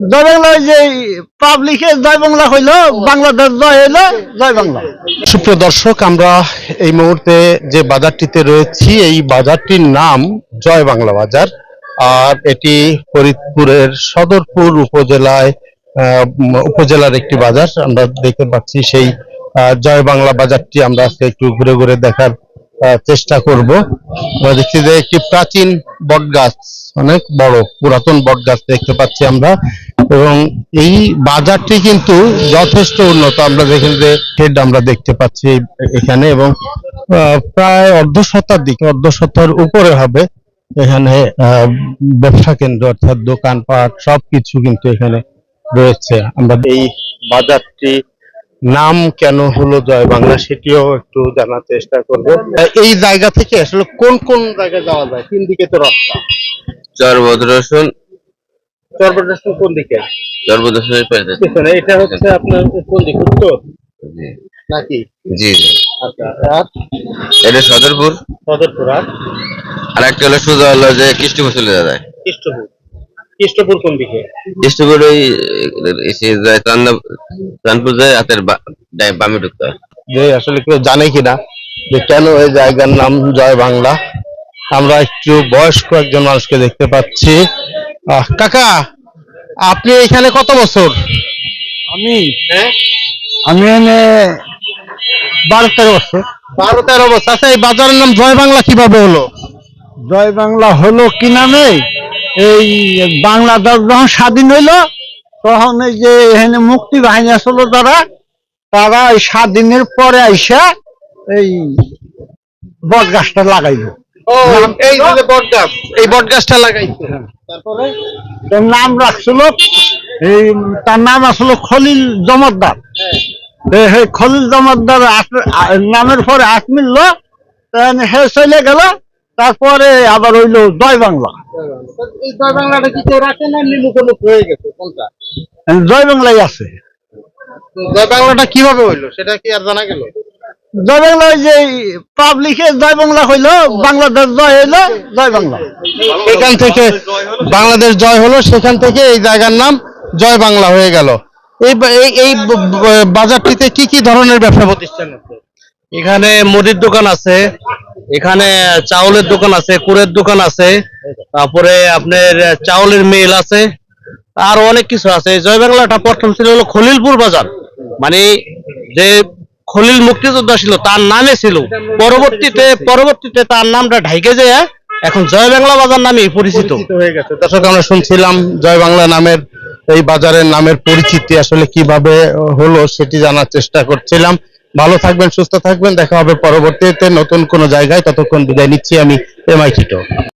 জয় যে পাবলিকে জয় বাংলা হইল, বাংলাদেশ জয় হইল আমরা এই মুহূর্তে যে বাজারটিতে রয়েছি, এই বাজারটির নাম জয় বাংলা বাজার। আর এটি ফরিদপুরের সদরপুর উপজেলায় উপজেলার একটি বাজার। আমরা দেখতে পাচ্ছি সেই জয় বাংলা বাজারটি। আমরা আজকে একটু ঘুরে ঘুরে দেখার চেষ্টা করব। দেখছি যে একটি প্রাচীন বট গাছ অনেক বড়, পুরাতন বট গাছ দেখতে পাচ্ছি আমরা। এবং এই বাজারটি কিন্তু যথেষ্ট উন্নত। আমরা দেখেন যে হেড আমরা দেখতে পাচ্ছি এখানে এবং প্রায় অর্ধ শতাধিক, অর্ধ শতার উপরে হবে এখানে ব্যবসা কেন্দ্র অর্থাৎ দোকানপাট সবকিছু কিন্তু এখানে রয়েছে। আমরা এই বাজারটি নাম কেন হলো জয় বাংলা সেটিও একটু জানার চেষ্টা করব। এই জায়গা থেকে আসলে কোন কোন জায়গায় যাওয়া যায়? তিন দিকে তো রাস্তা। চরবদ্রসন কোন দিকে? পেতে পিছনে। এটা হচ্ছে আপনার কোন দিক? উত্তর? নাকি? জি জি। আচ্ছা আর এটা সদরপুর। সদরপুর আর আর একটা হলো সোজা হলো যে কৃষ্ণপুর চলে যায়। কৃষ্ণপুর। কৃষ্ণপুর কোন দিকে? কৃষ্ণপুর ওই এসে যায় চান্দা- চাঁদপুর যায় হাতের বামে ঢুকতে হয়। যে আসলে কেউ জানে কিনা যে কেন এই জায়গার নাম জয় বাংলা? আমরা একটু বয়স্ক একজন মানুষকে দেখতে পাচ্ছি। কাকা আপনি এখানে কত বছর? আমি? আমি এনে বারো তেরো বছর। বারো তেরো বছর। আচ্ছা এই বাজারের নাম জয় বাংলা কীভাবে হলো? জয় বাংলা হলো কি নামে? এই বাংলাদেশ যখন স্বাধীন হইল তখন এই যে এখানে মুক্তি বাহিনী আসলো তারা তারা এই স্বাধীনের পরে আইসা এই বট গাছটা লাগাইলো এই বট গাছ এই বট গাছটা লাগাইছে তারপরে তার নাম রাখছিল এই তার নাম আসলো খলিল জমাদ্দার। এই সেই খলিল জমাদ্দার নামের পরে আট মিলল সে চলে গেল তারপরে আবার হইল জয় বাংলা। এই জয় বাংলাটা কি কেউ রাখে না হয়ে গেছে? কোনটা? জয় বাংলাই আছে। জয় বাংলাটা কীভাবে হইল? সেটা কি আর জানা গেল? জয় বাংলা যে পাবলিকে জয় বাংলা হইল বাংলাদেশ জয় হইল জয় বাংলা এখান থেকে বাংলাদেশ জয় হলো সেখান থেকে এই জায়গার নাম জয় বাংলা হয়ে গেল। এই এই- বাজারটিতে কি কি ধরনের ব্যবসা প্রতিষ্ঠান আছে? এখানে মুদির দোকান আছে এখানে চাউলের দোকান আছে কুরের দোকান আছে তারপরে আপনার চাউলের মিল আছে আর অনেক কিছু আছে। জয় বাংলাটা প্রথম ছিল হলো খলিলপুর বাজার। মানে যে খলিল মুক্তিযোদ্ধা ছিল তার নামে ছিল। পরবর্তীতে পরবর্তীতে তার নামটা ঢাইকে যায় এখন জয় বাংলা বাজার নামে পরিচিত। হয়ে গেছে। দর্শক আমরা শুনছিলাম জয় বাংলা নামের এই বাজারের নামের পরিচিতি আসলে কীভাবে হলো সেটি জানার চেষ্টা করছিলাম। ভালো থাকবেন সুস্থ থাকবেন দেখা হবে পরবর্তীতে নতুন কোনো জায়গায়। ততক্ষণ বিদায় নিচ্ছি আমি এমআই